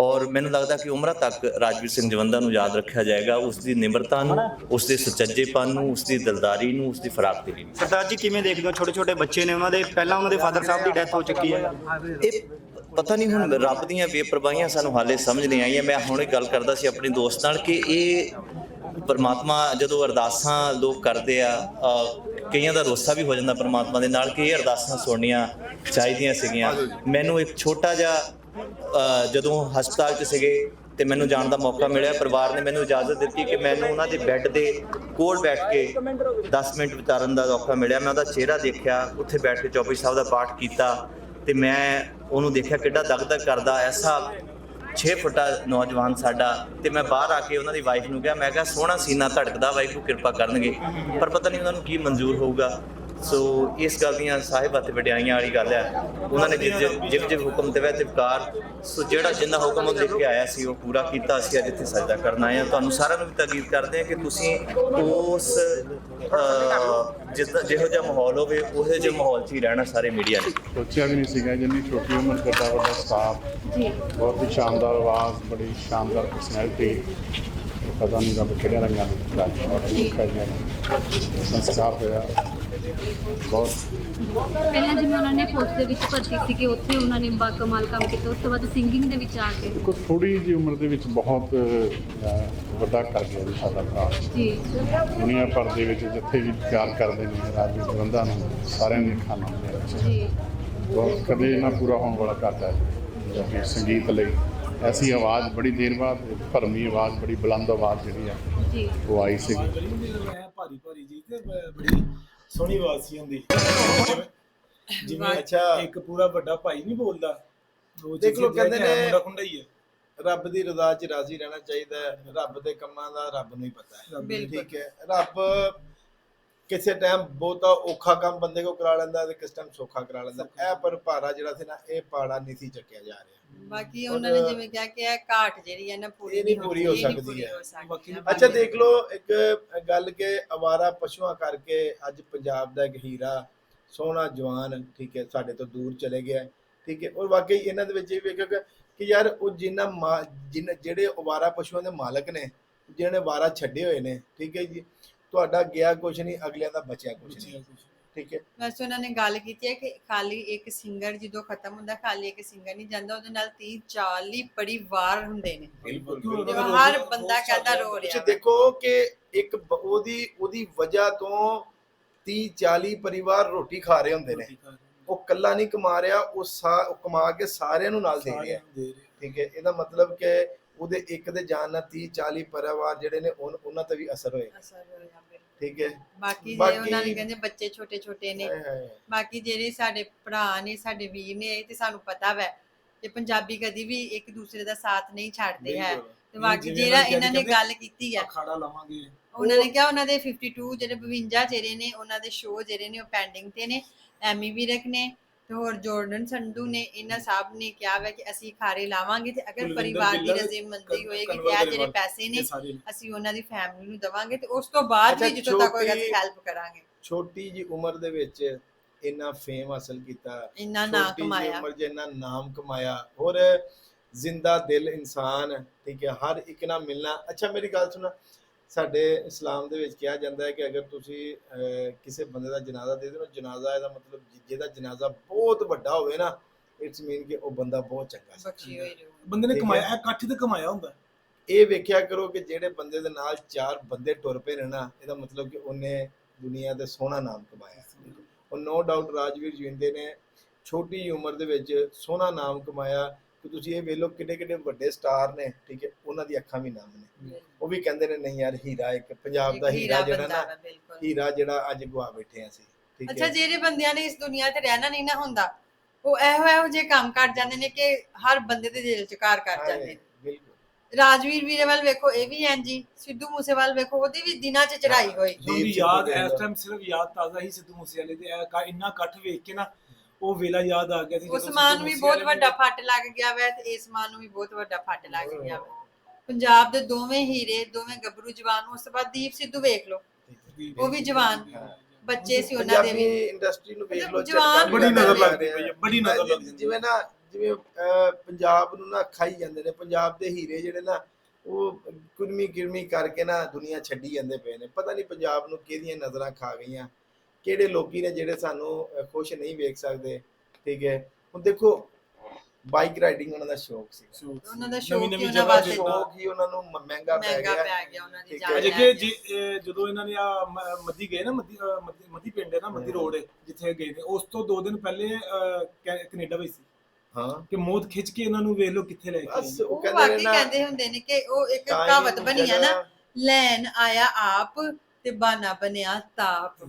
ਔਰ ਮੈਨੂੰ ਲੱਗਦਾ ਕਿ ਉਮਰਾਂ ਤੱਕ ਰਾਜਵੀਰ ਸਿੰਘ ਜਵੰਦਾ ਨੂੰ ਯਾਦ ਰੱਖਿਆ ਜਾਏਗਾ ਉਸ ਦੀ ਨਿਮਰਤਾ ਨੂੰ ਉਸ ਦੇ ਸੁਚੱਜੇਪਨ ਨੂੰ ਉਸ ਦੀ ਦਿਲਦਾਰੀ ਨੂੰ ਉਸ ਦੀ ਫਰਾਕ ਦਿਲੀ ਨੂੰ। ਸਰਦਾਰ ਜੀ ਕਿਵੇਂ ਦੇਖਦੇ ਹੋ? ਛੋਟੇ ਛੋਟੇ ਬੱਚੇ ਨੇ ਉਹਨਾਂ ਦੇ ਪਹਿਲਾਂ ਉਹਨਾਂ ਦੇ ਫਾਦਰ ਸਾਹਿਬ ਦੀ ਡੈਥ ਹੋ ਚੁੱਕੀ ਹੈ। ਇਹ ਪਤਾ ਨਹੀਂ ਹੁਣ ਰੱਬ ਦੀਆਂ ਬੇਪਰਵਾਹੀਆਂ ਸਾਨੂੰ ਹਾਲੇ ਸਮਝ ਨਹੀਂ ਆਈਆਂ। ਮੈਂ ਹੁਣੇ ਗੱਲ ਕਰਦਾ ਸੀ ਆਪਣੇ ਦੋਸਤ ਨਾਲ ਕਿ ਇਹ ਪਰਮਾਤਮਾ ਜਦੋਂ ਅਰਦਾਸਾਂ ਲੋਕ ਕਰਦੇ ਆ ਕਈਆਂ ਦਾ ਰੋਸਾ ਵੀ ਹੋ ਜਾਂਦਾ ਪਰਮਾਤਮਾ ਦੇ ਨਾਲ ਕਿ ਇਹ ਅਰਦਾਸਾਂ ਸੁਣਨੀਆਂ ਚਾਹੀਦੀਆਂ ਸੀਗੀਆਂ। ਮੈਨੂੰ ਇੱਕ ਛੋਟਾ ਜਿਹਾ ਜਦੋਂ ਹਸਪਤਾਲ 'ਚ ਸੀਗੇ ਤੇ ਮੈਨੂੰ ਜਾਣ ਦਾ ਮੌਕਾ ਮਿਲਿਆ, ਪਰਿਵਾਰ ਨੇ ਮੈਨੂੰ ਇਜਾਜ਼ਤ ਦਿੱਤੀ ਕਿ ਮੈਨੂੰ ਉਹਨਾਂ ਦੇ ਬੈੱਡ ਦੇ ਕੋਲ ਬੈਠ ਕੇ 10 ਮਿੰਟ ਵਿਚਾਰਨ ਦਾ ਮੌਕਾ ਮਿਲਿਆ। ਮੈਂ ਉਹਦਾ ਚਿਹਰਾ ਦੇਖਿਆ, ਉੱਥੇ ਬੈਠ ਕੇ ਚੌਪਈ ਸਾਹਿਬ ਦਾ ਪਾਠ ਕੀਤਾ ਤੇ ਮੈਂ ਉਹਨੂੰ ਦੇਖਿਆ ਕਿੱਡਾ ਦਗਦਗ ਕਰਦਾ ਐਸਾ 6 ਫੁੱਟਾ ਨੌਜਵਾਨ ਸਾਡਾ ਤੇ ਮੈਂ ਬਾਹਰ ਆ ਕੇ ਉਹਨਾਂ ਦੀ ਵਾਈਫ ਨੂੰ ਕਿਹਾ, ਮੈਂ ਕਿਹਾ, ਸੋਹਣਾ ਸੀਨਾ ਧੜਕਦਾ ਵਾਹਿਗੁਰੂ ਕਿਰਪਾ ਕਰਨਗੇ, ਪਰ ਪਤਾ ਨਹੀਂ ਉਹਨਾਂ ਨੂੰ ਕੀ ਮਨਜ਼ੂਰ ਹੋਊਗਾ। ਸੋ ਇਸ ਗੱਲ ਦੀਆਂ ਸਾਹਿਬਾਂ ਤੇ ਵਡਿਆਈਆਂ ਵਾਲੀ ਗੱਲ ਹੈ। ਉਹਨਾਂ ਨੇ ਜਿਸ ਜਿਸ ਹੁਕਮ ਤੇ ਤੇ ਵਿਕਾਰ ਸੋ ਜਿਹੜਾ ਜਿੰਨਾ ਹੁਕਮ ਉਹ ਲਿਖ ਕੇ ਆਇਆ ਸੀ ਉਹ ਪੂਰਾ ਕੀਤਾ ਅਸੀਂ ਅੱਜ ਇੱਥੇ ਸਜਦਾ ਕਰਨ ਆਏ ਹਾਂ। ਤੁਹਾਨੂੰ ਸਾਰਿਆਂ ਨੂੰ ਵੀ ਤਾਕੀਦ ਕਰਦੇ ਹਾਂ ਕਿ ਤੁਸੀਂ ਉਸ ਜਿੱਦਾਂ ਜਿਹੋ ਜਿਹਾ ਮਾਹੌਲ ਹੋਵੇ ਉਹੋ ਜਿਹੇ ਮਾਹੌਲ 'ਚ ਹੀ ਰਹਿਣਾ ਸਾਰੇ ਮੀਡੀਆ ਨੇ। ਸੋਚਿਆ ਵੀ ਨਹੀਂ ਸੀਗਾ ਜਿੰਨੀ ਛੋਟੀ ਉਮਰ 'ਚ ਵੱਡਾ ਵੱਡਾ ਸਟਾਫ ਜੀ। ਬਹੁਤ ਹੀ ਸ਼ਾਨਦਾਰ ਆਵਾਜ਼ ਬੜੀ ਸ਼ਾਨਦਾਰ ਪਰਸਨੈਲਿਟੀ ਰਾਜ ਔਰ ਕਰੀਆਂ ਸੰਸਕਾਰ ਹੋਇਆ। ਬਹੁਤ। ਪਹਿਲਾਂ ਜਿਵੇਂ ਉਹਨਾਂ ਨੇ ਫੌਜ ਦੇ ਵਿੱਚ ਭਰਤੀ ਸੀਗੇ ਉੱਥੇ ਉਹਨਾਂ ਨੇ ਬਾ ਕਮਾਲ ਕੰਮ ਕੀਤਾ ਉਸ ਤੋਂ ਬਾਅਦ ਸਿੰਗਿੰਗ ਦੇ ਵਿੱਚ ਆ ਕੇ। ਦੇਖੋ ਥੋੜੀ ਜਿਹੀ ਉਮਰ ਦੇ ਵਿੱਚ ਬਹੁਤ ਵੱਡਾ ਕਰ ਗਿਆ ਜੀ ਸਾਡਾ ਭਰਾ। ਜੀ। ਦੁਨੀਆ ਭਰ ਦੇ ਵਿੱਚ ਜਿੱਥੇ ਵੀ ਪਿਆਰ ਕਰਦੇ ਨੇ ਰਾਜਵੀਰ ਬੰਦਾ ਨੂੰ ਸਾਰਿਆਂ ਨੇ ਖਾਣਾ। ਜੀ। ਬਹੁਤ ਕਦੇ ਨਾ ਪੂਰਾ ਹੋਣ ਵਾਲਾ ਘਾਟਾ ਹੈ ਸੰਗੀਤ ਲਈ ਐਸੀ ਆਵਾਜ਼ ਬੜੀ ਦੇਰ ਬਾਅਦ ਭਰਮੀ ਆਵਾਜ਼ ਬੜੀ ਬੁਲੰਦ ਆਵਾਜ਼ ਜਿਹੜੀ ਆ ਜੀ। ਉਹ ਆਈ ਸੀ। ਮੈਂ ਭਾਰੀ ਭਾਰੀ ਜੀ ਤੇ ਬ- ਬੜੀ ਸੋਹਣੀ ਆਵਾਜ਼ ਸੀ ਹੁੰਦੀ ਜਿਵੇਂ- ਜਿਵੇਂ ਅੱਛਾ। ਇੱਕ ਪੂਰਾ ਵੱਡਾ ਭਾਈ ਨਹੀਂ ਬੋਲਦਾ ਦੇਖ ਲਓ, ਕਹਿੰਦੇ ਨੇ- ਮੁੰਡਾ ਖੁੰਡਾ ਹੀ ਹੈ ਰੱਬ ਦੀ ਰਜ਼ਾ 'ਚ ਰਾਜ਼ੀ ਰਹਿਣਾ ਚਾਹੀਦਾ ਹੈ। ਰੱਬ ਦੇ ਕੰਮਾਂ ਦਾ ਰੱਬ ਨੂੰ ਹੀ ਪਤਾ ਹੈ। ਠੀਕ ਹੈ। ਰੱਬ ਕਿਸੇ ਟਾਈਮ ਬਹੁਤਾ ਔਖਾ ਕੰਮ ਬੰਦੇ ਕੋ ਕਰਾ ਲੈਂਦਾ ਤੇ ਕਿਸ ਟਾਈਮ ਸੌਖਾ ਕਰਾ ਲੈਂਦਾ। ਇਹ ਪਰ ਭਾਰਾ ਜਿਹੜਾ ਸੀ ਨਾ ਇਹ ਪਾੜਾ ਨਹੀਂ ਸੀ ਚੱਕਿਆ ਜਾ ਰਿਹਾ। ਬਾਕੀ ਉਹਨਾਂ ਨੇ ਜਿਵੇਂ ਕਿਹਾ ਕਿ ਇਹ ਘਾਟ ਜਿਹੜੀ ਹੈ ਨਾ ਪੂਰੀ ਇਹ ਨਹੀਂ ਪੂਰੀ ਹੋ ਸਕਦੀ ਹੈ। ਅੱਛਾ ਦੇਖ ਲਓ ਇੱਕ ਗੱਲ ਕਿ ਅਵਾਰਾ ਪਸ਼ੂਆਂ ਕਰਕੇ ਅੱਜ ਪੰਜਾਬ ਦਾ ਇੱਕ ਹੀਰਾ ਸੋਹਣਾ ਜਵਾਨ ਠੀਕ ਹੈ ਸਾਡੇ ਤੋਂ ਦੂਰ ਚਲੇ ਗਿਆ ਠੀਕ ਹੈ। ਔਰ ਵਾਕਈ ਇਹਨਾਂ ਦੇ ਵਿੱਚ ਇਹ ਵੇਖਿਆ ਕਿ ਕਿ ਯਾਰ ਉਹ ਜਿਨ੍ਹਾਂ ਜਿਹੜੇ ਅਵਾਰਾ ਪਸ਼ੂਆਂ ਦੇ ਮਾਲਕ ਨੇ ਜਿਹਨੇ ਵਾਰਾ ਛੱਡੇ ਹੋਏ ਨੇ ਠੀਕ ਹੈ ਜੀ ਤੁਹਾਡਾ ਗਿਆ ਕੁਛ ਨਹੀਂ ਅਗਲਿਆਂ ਦਾ ਬਚਿਆ ਕੁਛ ਨਹੀਂ। ਠੀਕ ਹੈ? ਵੈਸੇ ਉਹਨਾਂ ਨੇ ਗੱਲ ਕੀਤੀ ਹੈ ਕਿ ਖਾਲੀ ਇੱਕ ਸਿੰਗਰ ਜਦੋਂ ਖਤਮ ਹੁੰਦਾ ਖਾਲੀ ਇੱਕ ਸਿੰਗਰ ਨਹੀਂ ਜਾਂਦਾ ਉਹਦੇ ਨਾਲ 30 40 ਪਰਿਵਾਰ ਹੁੰਦੇ ਨੇ। ਬਿਲਕੁਲ ਤੇ ਹਰ ਬੰਦਾ ਕਹਿੰਦਾ ਰੋ ਤੁਸੀਂ ਰਿਹਾ ਦੇਖੋ ਕਿ ਇੱਕ ਉਹਦੀ ਉਹਦੀ ਵਜ੍ਹਾ ਤੋਂ 30 40 ਪਰਿਵਾਰ ਰੋਟੀ ਖਾ ਰਹੇ ਹੁੰਦੇ ਨੇ। ਉਹ ਕੱਲਾ ਨਹੀਂ ਕਮਾ ਰਿਹਾ ਉਹ ਕਮਾ ਕੇ ਸਾਰਿਆਂ ਨੂੰ ਨਾਲ ਦੇ ਰਿਹਾ। ਠੀਕ ਹੈ? ਇਹਦਾ ਮਤਲਬ ਕਿ ਉਹਦੇ ਇੱਕ ਦੇ ਜਾਣ ਨਾਲ 30 40 ਪਰਿਵਾਰ ਜਿਹੜੇ ਨੇ ਉਨ- ਉਹਨਾਂ ਤੇ ਵੀ ਅਸਰ ਹੋਏਗਾ ਅਸਰ ਹੋਇਆ ਬਿਲਕੁਲ। ਠੀਕ ਹੈ ਬਾਕੀ ਜੇ ਉਹਨਾਂ ਨੇ ਕਹਿੰਦੇ ਬੱਚੇ ਛੋਟੇ ਛੋਟੇ ਨੇ ਹਾਏ ਹਾਏ। ਬਾਕੀ ਜਿਹੜੇ ਸਾਡੇ ਭਰਾ ਨੇ ਸਾਡੇ ਵੀਰ ਨੇ ਇਹ ਤੇ ਸਾਨੂੰ ਪਤਾ ਵੈ ਕਿ ਪੰਜਾਬੀ ਕਦੀ ਵੀ ਇੱਕ ਦੂਸਰੇ ਦਾ ਸਾਥ ਨਹੀਂ ਛੱਡਦੇ ਹੈ ਬਿਲਕੁਲ। ਤੇ ਬਾਕੀ ਜਿਵੇਂ ਜਿਹੜਾ ਇਹਨਾਂ ਨੇ ਗੱਲ ਕੀਤੀ ਆ ਅਖਾੜਾ ਲਾਵਾਂਗੇ ਉਹਨਾਂ ਨੇ ਕਿਹਾ ਉਹਨਾਂ ਦੇ 52 ਜਿਹੜੇ 52 ਜਿਹੜੇ ਨੇ ਉਹਨਾਂ ਦੇ ਸ਼ੋਅ ਜਿਹੜੇ ਨੇ ਉਹ ਪੈਂਡਿੰਗ ਤੇ ਨੇ ਐਮੀ ਵੀਰਕ ਨੇ ਤੇ ਹੋਰ ਜੋਰਡਨ ਸੰਧੂ ਨੇ ਇਹਨਾਂ ਸਭ ਨੇ ਕਿਹਾ ਵੈ ਕਿ ਅਸੀਂ ਖਾਰੇ ਲਾਵਾਂਗੇ ਤੇ ਅਗਰ ਪਰਿਵਾਰ ਦੀ ਰਜ਼ੀਮੰਦੀ ਹੋਏਗੀ ਤੇ ਇਹ ਜਿਹੜੇ ਪੈਸੇ ਨੇ ਅਸੀਂ ਉਹਨਾਂ ਦੀ ਫੈਮਿਲੀ ਨੂੰ ਦਵਾਂਗੇ ਤੇ ਉਸ ਤੋਂ ਬਾਅਦ ਵੀ ਜਿੱਥੋਂ ਤੱਕ ਹੋਏਗਾ ਅਸੀਂ ਹੈਲਪ ਕਰਾਂਗੇ। ਛੋਟੀ ਜੀ ਉਮਰ ਦੇ ਵਿੱਚ ਇੰਨਾ ਫੇਮ ਹਾਸਲ ਕੀਤਾ। ਇੰਨਾ ਨਾਂ ਛੋਟੀ ਜਿਹੀ ਕਮਾਇਆ। ਉਮਰ 'ਚ ਇੰਨਾ ਨਾਮ ਕਮਾਇਆ। ਔਰ ਜ਼ਿੰਦਾ ਦਿਲ ਇਨਸਾਨ ਠੀਕ ਹੈ ਹਰ ਇੱਕ ਨਾਲ ਮਿਲਣਾ। ਅੱਛਾ ਮੇਰੀ ਗੱਲ ਸੁਣਾ। ਸਾਡੇ ਇਸਲਾਮ ਦੇ ਵਿੱਚ ਕਿਹਾ ਜਾਂਦਾ ਹੈ ਕਿ ਅਗਰ ਤੁਸੀਂ ਕਿਸੇ ਬੰਦੇ ਦਾ ਜਨਾਜ਼ਾ ਦੇ ਦਿਓ ਜਨਾਜ਼ਾ ਇਹਦਾ ਮਤਲਬ ਜਿਹਦਾ ਜਨਾਜ਼ਾ ਬਹੁਤ ਵੱਡਾ ਹੋਵੇ ਨਾ ਇਟਸ ਮੀਨ ਕਿ ਉਹ ਬੰਦਾ ਬਹੁਤ ਚੰਗਾ ਸੀ। ਬਖਸ਼ੀ ਹੋਈ ਬੰਦੇ ਨੇ। ਕਮਾਇਆ ਇਹ ਇਕੱਠ ਤੇ ਕਮਾਇਆ ਹੁੰਦਾ ਇਹ ਵੇਖਿਆ ਕਰੋ ਕਿ ਜਿਹੜੇ ਬੰਦੇ ਦੇ ਨਾਲ ਚਾਰ ਬੰਦੇ ਟੁਰ ਪਏ ਨੇ ਨਾ ਇਹਦਾ ਮਤਲਬ ਕਿ ਉਹਨੇ ਦੁਨੀਆ ਤੇ ਸੋਹਣਾ ਨਾਮ ਕਮਾਇਆ। ਉਹ ਨੋ ਡਾਊਟ ਰਾਜਵੀਰ ਜਿੰਦੇ ਨੇ ਛੋਟੀ ਉਮਰ ਦੇ ਵਿੱਚ ਸੋਹਣਾ ਨਾਮ ਕਮਾਇਆ ਕਿ ਤੁਸੀਂ ਇਹ ਵੇਖ ਲਓ ਕਿੰਨੇ ਕਿੰਨੇ ਵੱਡੇ ਸਟਾਰ ਨੇ ਠੀਕ ਹੈ ਉਹਨਾਂ ਦੀ ਅੱਖਾਂ ਵੀ ਨਾਮ ਨੇ। ਉਹ ਵੀ ਕਹਿੰਦੇ ਨੇ ਨਹੀਂ ਯਾਰ ਹੀਰਾ ਇੱਕ ਪੰਜਾਬ ਦਾ ਹੀਰਾ ਜਿਹੜਾ ਬੰਦਾ ਨਾ ਹੀਰਾ ਜਿਹੜਾ ਅੱਜ ਗਵਾ ਬੈਠੇ ਆ ਅਸੀਂ ਠੀਕ ਅੱਛਾ ਹੈ। ਜਿਹੜੇ ਬੰਦਿਆਂ ਨੇ ਇਸ ਦੁਨੀਆ ਤੇ ਰਹਿਣਾ ਨਹੀਂ ਨਾ ਹੁੰਦਾ ਉਹ ਇਹੋ ਇਹੋ ਜਿਹੇ ਕੰਮ ਕਰ ਜਾਂਦੇ ਨੇ ਕਿ ਹਰ ਬੰਦੇ ਦੇ ਦਿਲ ਚ ਘਰ ਕਰ ਜਾਂਦੇ ਨੇ। ਬਿਲਕੁਲ। ਰਾਜਵੀਰ ਵੀਰੇਵਾਲ ਵੇਖੋ ਇਹ ਵੀ ਐਂਜੀ ਸਿੱਧੂ ਮੂਸੇਵਾਲ ਵੇਖੋ ਉਹਦੀ ਵੀ ਦਿਨਾਂ ਚ ਚੜਾਈ ਹੋਈ। ਉਹਦੀ ਯਾਦ ਇਸ। ਟਾਈਮ ਸਿਰਫ ਯਾਦ ਤਾਜ਼ਾ ਹੀ ਸਿੱਧੂ ਮੂਸੇਵਾਲੇ ਦੀ ਇਹ ਕਾ- ਇੰਨਾ ਇਕੱਠ ਵੇਖ ਕੇ ਨਾ ਉਹ ਵੇਲਾ ਯਾਦ ਆ ਗਿਆ ਸੀ ਉਸ ਜਦੋਂ ਮਾਂ ਨੂੰ ਵੀ ਬਹੁਤ ਵੱਡਾ ਫੱਟ ਲੱਗ ਗਿਆ ਵੈ ਤੇ ਇਸ ਮਾਂ ਨੂੰ ਵੀ ਬਹੁਤ ਵੱਡਾ ਫੱਟ ਲੱਗ ਗਿਆ ਵੈ। ਪੰਜਾਬ ਦੇ ਦੋਵੇਂ ਹੀਰੇ ਦੋਵੇਂ ਗੱਭਰੂ ਜਵਾਨ ਉਸ ਤੋਂ ਬਾਅਦ ਦੀਪ ਸਿੱਧੂ ਵੇਖ ਲਓ। ਉਹ ਵੀ ਜਵਾਨ ਬੱਚੇ ਸੀ ਉਹਨਾਂ ਦੇ ਵੀ। ਇੰਡਸਟਰੀ ਨੂੰ ਵੇਖ ਲਓ ਜਵਾਨ ਬੜੀ ਲੱਗਦਾ ਨਜ਼ਰ ਲੱਗਦੀ ਪਈ ਹੈ, ਬੜੀ ਨਜ਼ਰ ਲੱਗਦੀ ਹੈ। ਜਿਵੇਂ ਨਾ ਜਿਵੇਂ ਅਹ, ਪੰਜਾਬ ਨੂੰ ਨਾ ਖਾਈ ਜਾਂਦੇ ਨੇ ਪੰਜਾਬ ਦੇ ਹੀਰੇ ਜਿਹੜੇ ਨਾ ਉਹ ਕੁਰਮੀ ਕਿਰਮੀ ਕਰਕੇ ਨਾ ਦੁਨੀਆ ਛੱਡੀ ਜਾਂਦੇ ਪਏ ਨੇ। ਪਤਾ ਨਹੀਂ ਪੰਜਾਬ ਨੂੰ ਕਿਹਦੀਆਂ ਨਜ਼ਰਾਂ ਖਾ ਗਈਆਂ। ਕਿਹੜੇ ਲੋਕੀ ਨੇ ਜਿਹੜੇ ਸਾਨੂੰ ਖੁਸ਼ ਨਹੀਂ ਵੇਖ ਸਕਦੇ? ਠੀਕ ਹੈ? ਹੁਣ ਦੇਖੋ ਬਾਈਕ ਰਾਈਡਿੰਗ ਉਹਨਾਂ ਦਾ ਸ਼ੌਕ ਸੀ। ਉਹਨਾਂ ਦਾ ਸ਼ੌਕ ਨਵੀਂ ਜਗ੍ਹਾ ਵਾਸਤੇ? ਸ਼ੌਕ ਹੀ ਉਹਨਾਂ ਨੂੰ ਮਹਿੰਗਾ ਪੈ ਮਹਿੰਗਾ ਗਿਆ। ਪੈ ਗਿਆ ਉਹਨਾਂ ਦੀ। ਜਾਨ ਅਜੇ ਲੈ ਜਦੋਂ ਇਹਨਾਂ ਨੇ ਆ ਮੱਦੀ ਗਏ ਨਾ ਮੱਦੀ ਮੱਦੀ- ਪਿੰਡ ਹੈ ਨਾ ਮੱਦੀ ਰੋਡ ਹੈ, ਜਿੱਥੇ ਗਏ ਨੇ ਉਸ ਤੋਂ ਦੋ ਦਿਨ ਪਹਿਲੇ ਕੈਨੇਡਾ ਵਿੱਚ ਸੀ। ਹਾਂ। ਕਿ ਮੌਤ ਖਿੱਚ ਕੇ ਇਹਨਾਂ ਨੂੰ ਵੇਖ ਲਓ ਕਿੱਥੇ ਲੈ ਕੇ ਬਸ। ਉਹ ਕਹਿੰਦੇ ਨੇ ਨਾ ਕਹਿੰਦੇ ਹੁੰਦੇ ਨੇ ਕਿ ਉਹ ਇੱਕ ਕਹਾਵਤ ਬਣੀ ਹੈ ਨਾ ਲੈਣ ਆਇਆ ਆਪ ਤੇ ਬਾਨਾ ਬਣਿਆ ਤਾਪ।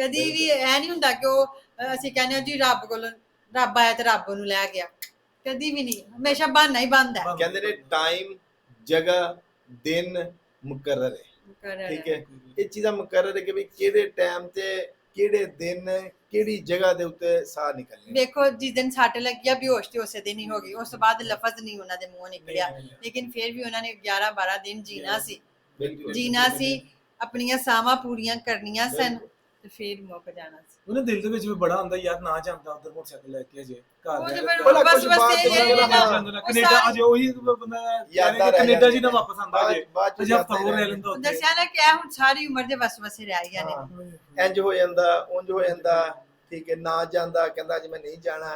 ਕਦੀ ਵੀ ਇਹ ਨਹੀਂ ਹੁੰਦਾ ਕਿ ਉਹ ਅਸੀਂ ਕਹਿੰਦੇ ਹਾਂ ਜੀ ਰੱਬ ਕੋਲ ਰੱਬ ਆਇਆ ਤੇ ਰੱਬ ਨੂੰ ਲੈ ਗਿਆ। ਕਦੀ ਵੀ ਨਹੀਂ ਹਮੇਸ਼ਾ ਬਹਾਨਾ ਹੀ ਬੰਦਾ ਹੈ। ਕਹਿੰਦੇ ਨੇ ਟਾਈਮ ਜਗ੍ਹਾ ਦਿਨ ਮੁਕਰਰ ਹੈ। ਠੀਕ ਹੈ। ਇਹ ਚੀਜ਼ਾਂ ਮੁਕਰਰ ਹੈ ਕਿ ਵੀ ਕਿਹੜੇ ਟਾਈਮ ਤੇ ਕਿਹੜੇ ਦਿਨ ਕਿਹੜੀ ਜਗ੍ਹਾ ਦੇ ਉੱਤੇ ਸਾਹ ਨਿਕਲਣੇ ਵੇਖੋ ਜਿਸ ਦਿਨ ਸੱਟ ਲੱਗਿਆ ਬੇਹੋਸ਼ ਤੇ ਉਸੇ ਦਿਨ ਹੀ ਹੋ ਗਈ। ਉਸ ਤੋਂ ਬਾਅਦ ਲਫ਼ਜ਼ ਨਹੀਂ ਉਹਨਾਂ ਦੇ ਮੂੰਹੋਂ ਨਿਕਲਿਆ। ਲੇਕਿਨ ਫਿਰ ਵੀ ਉਹਨਾਂ ਨੇ 11 12 ਦਿਨ ਜੀਣਾ ਸੀ। ਜੀਣਾ ਸੀ ਆਪਣੀਆਂ ਸਾਵਾਂ ਪੂਰੀਆਂ ਕਰਨੀਆਂ ਸਨ। ਤੇ ਫਿਰ ਮੁੱਕ ਜਾਣਾ ਸੀ। ਉਹਨੇ ਦਿਲ ਦੇ ਵਿੱਚ ਵੀ ਬੜਾ ਆਉਂਦਾ ਯਾਰ ਨਾ ਜਾਂਦਾ ਉਧਰ ਮੋਟਰਸਾਈਕਲ ਲੈ ਕੇ ਅਜੇ ਘਰ ਉਹ ਤੇ ਬਸ ਕੁਛ ਬਸ ਬਾਅਦ ਇਹ ਚ ਇਹ ਜਿਹੜਾ ਨਾ- ਨਾ- ਉਹ ਕੈਨੇਡਾ ਸਾਰੀ- ਅਜੇ ਉਹੀ ਬੰਦਾ ਯਾਦਾਂ ਕਿ ਰਹਿ ਕੈਨੇਡਾ ਜੀ ਨਾ ਵਾਪਸ ਆਉਂਦਾ ਬਾਅਦ ਜੇ ਬਾਅਦ ਚ ਅਜੇ ਹਫਤਾ ਹੋਰ ਰਹਿ ਲੈਂਦਾ ਉੱਥੇ। ਦੱਸਿਆ ਨਾ ਕਿ ਇਹ ਹੁਣ ਸਾਰੀ ਉਮਰ ਦੇ ਵਸਵਸੇ ਰਹਿ ਗਈਆਂ ਨੇ। ਇੰਜ ਹੋ ਜਾਂਦਾ ਉਂਝ ਹੋ ਜਾਂਦਾ ਠੀਕ ਹੈ ਨਾ ਜਾਂਦਾ ਕਹਿੰਦਾ ਅੱਜ ਮੈਂ ਨਹੀਂ ਜਾਣਾ।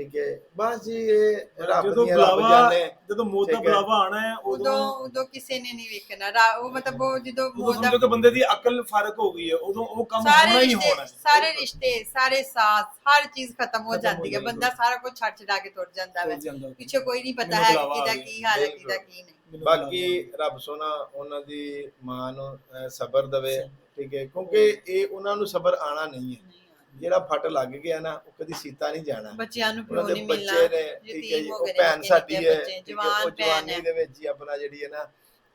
ਠੀਕ ਹੈ। ਬਸ ਜੀ ਇਹ ਰੱਬ ਜਦੋਂ ਦੀਆਂ ਰੱਬ ਬੁਲਾਵਾ ਜਾਣੇ ਜਦੋਂ ਮੌਤ ਦਾ ਠੀਕ ਹੈ। ਬੁਲਾਵਾ ਆਣਾ ਹੈ ਉਦੋਂ ਉਦੋਂ ਉਦੋਂ ਕਿਸੇ ਨੇ ਨਹੀਂ ਵੇਖਣਾ। ਰਾ- ਉਹ ਮਤਲਬ ਉਹ ਜਦੋਂ ਉਦੋਂ ਮੌਤ ਸਮਝੋ ਕਿ ਦਾ ਬੰਦੇ ਦੀ ਅਕਲ ਫ਼ਰਕ ਹੋ ਗਈ ਹੈ। ਉਦੋਂ ਉਹ ਕੰਮ ਹੋਣਾ ਸਾਰੇ ਹੀ ਰਿਸ਼ਤੇ ਹੋਣਾ ਹੈ। ਸਾਰੇ ਰਿਸ਼ਤੇ ਸਾਰੇ ਸਾਥ ਹਰ ਚੀਜ਼ ਖਤਮ ਹੋ ਖਤਮ ਹੋ ਜਾਂਦੀ ਹੈ। ਜਾਂਦੀ ਬੰਦਾ ਸਾਰਾ ਕੁਝ ਛੱਡ ਛਡਾ ਕੇ ਤੁਰ ਜਾਂਦਾ ਹੈ। ਪਿੱਛੇ ਕੋਈ ਨਹੀਂ ਪਤਾ ਮੈਨੂੰ ਹੈ ਬੁਲਾਵਾ ਕਿ ਕਿਹਦਾ ਆ ਗਿਆ। ਕੀ ਹਾਲ ਹੈ ਬਿਲਕੁਲ। ਕਿਹਦਾ ਕੀ ਨਹੀਂ। ਬਾਕੀ ਰੱਬ ਸੋਨਾ ਉਹਨਾਂ ਦੀ ਮਾਂ ਨੂੰ ਅਹ, ਸਬਰ ਦਵੇ ਠੀਕ ਹੈ। ਕਿਉਂਕਿ ਇਹ ਉਹਨਾਂ ਨੂੰ ਸਬਰ ਆਣਾ ਨਹੀਂ ਹੈ। ਜਿਹੜਾ ਫਟ ਲੱਗ ਗਿਆ ਨਾ ਉਹ ਕਦੀ ਸੀਤਾ ਨਹੀਂ ਜਾਣਾ। ਬੱਚਿਆਂ ਨੂੰ ਉਹਨਾਂ ਪਿਓ ਦੇ ਨਹੀਂ ਬੱਚੇ ਮਿਲਣਾ ਨੇ ਠੀਕ ਹੈ ਯਤੀਮ ਜੀ ਹੋ ਉਹ ਗਏ ਨੇ ਭੈਣ ਨਿੱਕੇ ਸਾਡੀ ਨਿੱਕੇ ਹੈ ਬੱਚੇ, ਠੀਕ ਹੈ, ਜਵਾਨ ਭੈਣ ਜਵਾਨੀ ਹੈ। ਦੇ ਵਿੱਚ ਹੀ ਆਪਣਾ ਜਿਹੜੀ ਹੈ ਨਾ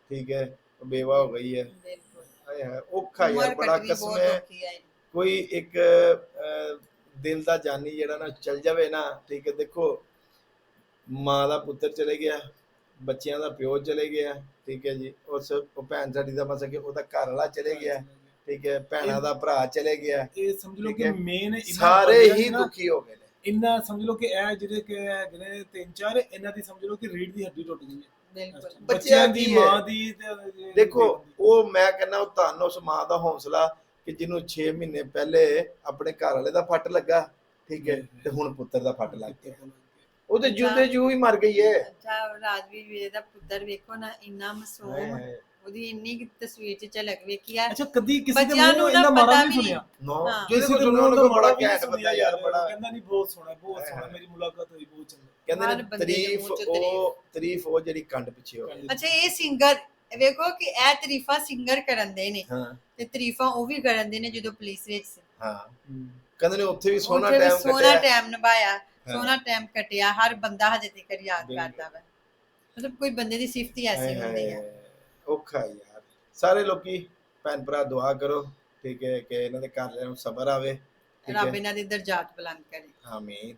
ਠੀਕ ਹੈ ਉਹ ਬੇਵਾ ਹੋ ਗਈ ਹੈ। ਬਿਲਕੁਲ। ਹਾਏ ਹਾਏ ਔਖਾ ਯਾਰ ਉਮਰ ਬੜਾ ਕੱਟਣੀ ਕਸਮ ਬਹੁਤ ਹੈ। ਔਖੀ ਹੈ। ਕੋਈ ਇੱਕ ਅਹ, ਦਿਲ ਦਾ ਜਾਨੀ ਜਿਹੜਾ ਨਾ ਚਲ ਜਾਵੇ ਨਾ ਠੀਕ ਹੈ ਦੇਖੋ ਮਾਂ ਦਾ ਪੁੱਤਰ ਚਲੇ ਗਿਆ ਬੱਚਿਆਂ ਦਾ ਪਿਓ ਚਲੇ ਗਿਆ ਠੀਕ ਹੈ ਜੀ ਉਸ ਉਹ ਭੈਣ ਸਾਡੀ ਦਾ ਮਸਾ ਕਿ ਉਹਦਾ ਘਰ ਵਾਲਾ ਚਲੇ ਗਿਆ। ਠੀਕ ਹੈ ਭੈਣਾਂ ਦਾ ਭਰਾ ਚਲੇ ਗਿਆ ਇਹ ਸਮਝ ਲਓ ਕਿ। ਮੇਨ ਸਾਰੇ ਹੀ ਦੁਖੀ ਹੋ ਗਏ ਨੇ ਇੰਨਾ ਸਮਝ ਲਓ ਕਿ ਇਹ ਜਿਹੜੇ ਕਿ ਹੈਗੇ ਨੇ ਤਿੰਨ ਚਾਰ ਇਹਨਾਂ ਦੀ ਸਮਝ ਲਓ ਕਿ ਰੀੜ ਦੀ ਹੱਡੀ ਟੁੱਟ ਗਈ ਹੈ ਬੱਚਿਆਂ ਦੀ? ਮਾਂ ਦੀ ਦੇਖੋ ਉਹ ਮੈਂ ਕਹਿੰਦਾ ਉਹ ਧੰਨ ਉਸ ਮਾਂ ਦਾ ਹੌਸਲਾ ਕਿ ਜਿਹਨੂੰ 6 ਮਹੀਨੇ ਪਹਿਲੇ ਆਪਣੇ ਘਰ ਵਾਲੇ ਦਾ ਫੱਟ ਲੱਗਾ ਠੀਕ ਹੈ ਤੇ ਹੁਣ ਪੁੱਤਰ ਦਾ ਫੱਟ ਲੱਗ ਗਿਆ ਉਹ ਤੇ ਜੂਦੇ ਜੂ ਹੀ ਮਰ ਗਈ ਹੈ ਅੱਛਾ ਰਾਜਵੀਰ ਵੀਰੇ ਦਾ ਪੁੱਤਰ ਵੇਖੋ ਨਾ ਇੰਨਾ ਮਾਸੂਮ। ਉਹਦੀ ਇੰਨੀ ਕੁ ਤਸਵੀਰ 'ਚ ਝਲਕ ਵੇਖੀ ਆ। ਅੱਛਾ ਕਦੀ ਕਿਸੇ ਦੇ ਬੱਚਿਆਂ ਨੂੰ ਮੂੰਹੋਂ ਨਾ ਇੰਨਾ ਮਾੜਾ ਪਤਾ ਨਹੀਂ ਸੁਣਿਆ? ਨੋ ਹਾਂ। ਕਿਸੇ ਦੇ ਮੂੰਹੋਂ ਨੂੰ ਦਾ ਮਾੜਾ ਵੀ ਨਹੀਂ ਬੰਦਾ ਸੁਣਿਆ ਯਾਰ ਬੜਾ ਕਹਿੰਦਾ ਨਹੀਂ ਬਹੁਤ ਸੋਹਣਾ ਬਹੁਤ ਸੋਹਣਾ। ਮੇਰੀ ਮੁਲਾਕਾਤ ਹੋਈ ਬਹੁਤ ਚੰਗੀ। ਕਹਿੰਦੇ ਹਰ ਨੇ ਬੰਦੇ ਦੇ ਤਾਰੀਫ ਮੂੰਹ 'ਚ ਉਹ ਤਾਰੀਫ ਉਹ ਜਿਹੜੀ ਕੰਡ ਪਿੱਛੇ ਹੋ ਗਈ। ਅੱਛਾ ਇਹ ਸਿੰਗਰ ਵੇਖੋ ਕਿ ਇਹ ਤਾਰੀਫਾਂ ਸਿੰਗਰ ਕਰਨ ਦੇ ਨੇ ਹਾਂ। ਤੇ ਤਾਰੀਫਾਂ ਉਹ ਵੀ ਕਰਨ ਦੇ ਨੇ ਜਦੋਂ ਪੁਲਿਸ ਵਿੱਚ ਸੀ। ਹਾਂ। ਕਹਿੰਦੇ ਨੇ ਉੱਥੇ ਵੀ ਸੋਹਣਾ ਉੱਥੇ ਵੀ ਟਾਈਮ ਸੋਹਣਾ ਕੱਟਿਆ। ਟਾਈਮ ਨਿਭਾਇਆ ਸੋਹਣਾ ਟਾਈਮ ਕੱਟਿਆ ਹਰ ਬੰਦਾ ਹਜੇ ਤੱਕ ਯਾਦ ਬਿਲਕੁਲ। ਕਰਦਾ ਵਾ। ਮਤਲਬ ਕੋਈ ਬੰਦੇ ਦੀ ਸਿਫਤ ਹੀ ਐਸੀ ਹੁੰਦੀ ਹੈ ਔਖਾ ਯਾਰ। ਸਾਰੇ ਲੋਕੀ ਭੈਣ ਭਰਾ ਦੁਆ ਕਰੋ ਠੀਕ ਹੈ ਕਿ ਇਹਨਾਂ ਦੇ ਘਰ ਨੂੰ ਸਬਰ ਆਵੇ ਠੀਕ ਰੱਬ ਹੈ। ਇਹਨਾਂ ਦੀ ਦਰਜਾਤ ਬੁਲੰਦ ਕਰੇ। ਆਮੀਨ